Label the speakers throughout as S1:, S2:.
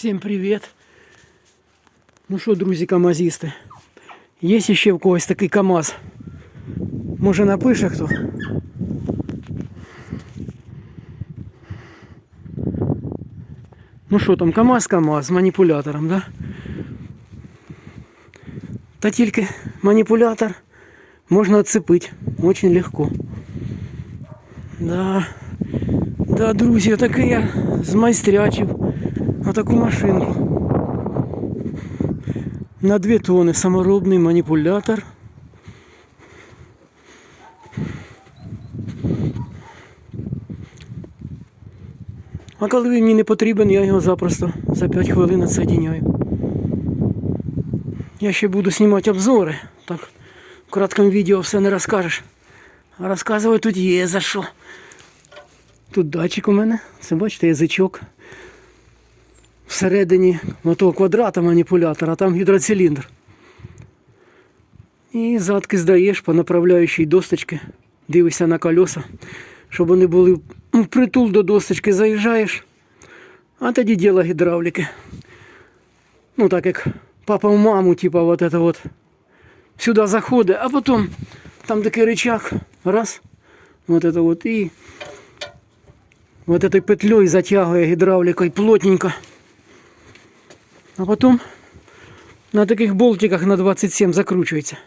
S1: Всім привіт. Ну що, друзі, камазісти, є ще в когось такий КАМАЗ? Може напише хто? Ну що там, КАМАЗ КАМАЗ з маніпулятором, да? Та тільки маніпулятор можна відцепити очень легко. Да. Да, друзі, отаке я змайстрячив Отаку машинку. На 2 тони саморобний маніпулятор. А коли він мені не потрібен, я його запросто за 5 хвилин відсоединяю. Я ще буду знімати обзори. Так, в краткому відео все не розкажеш. А розказувати тут є за що. Тут датчик у мене. Це бачите, язичок Всередині того квадрата маніпулятора, а там гідроциліндр. І задки здаєш по направляючій досточці, дивишся на колеса, щоб вони були впритул до досточки, заїжджаєш, а тоді діло гідравліки. Ну так як папа в маму, типа вот это вот сюди заходить, а потім там такий рычаг, раз, вот это вот, і вот этой петлей затягує гідравлікою плотненько. А потім на таких болтиках на 27 закручується.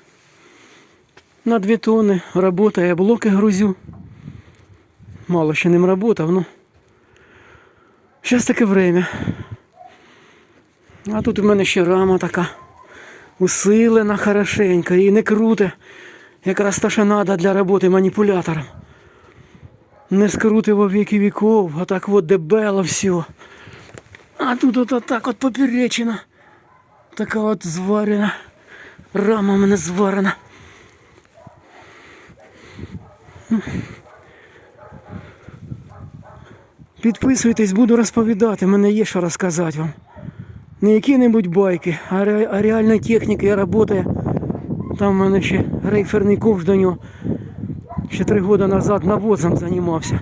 S1: На 2 тонни работає, блоки грузю. Мало ще ним работав, ну. Зараз таке время. А тут у мене ще рама така усилена хорошенька і не круте. Якраз те, що треба для роботи маніпулятором. Не скрутиво віки віков, а так от дебело все. А тут от, от так от поперечина. Така от зварена. Рама в мене зварена. Підписуйтесь, буду розповідати, мене є що розказати вам. Не які-небудь байки, а, ре, а реальна техніка я працюю. Там в мене ще рейферний ковш до нього. Ще три роки назад навозом займався.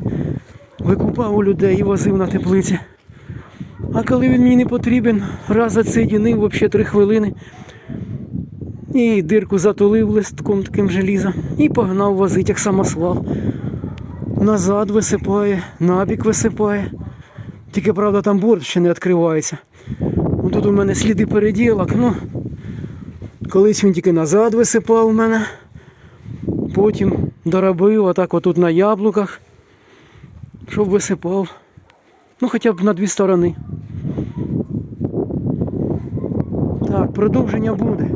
S1: Викупав у людей і возив на теплиці. А коли він мені не потрібен, раз відсоєдинив взагалі три хвилини. І дирку затулив листком таким желіза. І погнав возить, як самосвал. Назад висипає, набік висипає. Тільки, правда, там борт ще не відкривається. Ну, Тут у мене сліди переділок. Ну, колись він тільки назад висипав у мене. Потім доробив отак отут на яблуках, щоб висипав. Ну, хоча б на дві сторони. Так, продовження буде.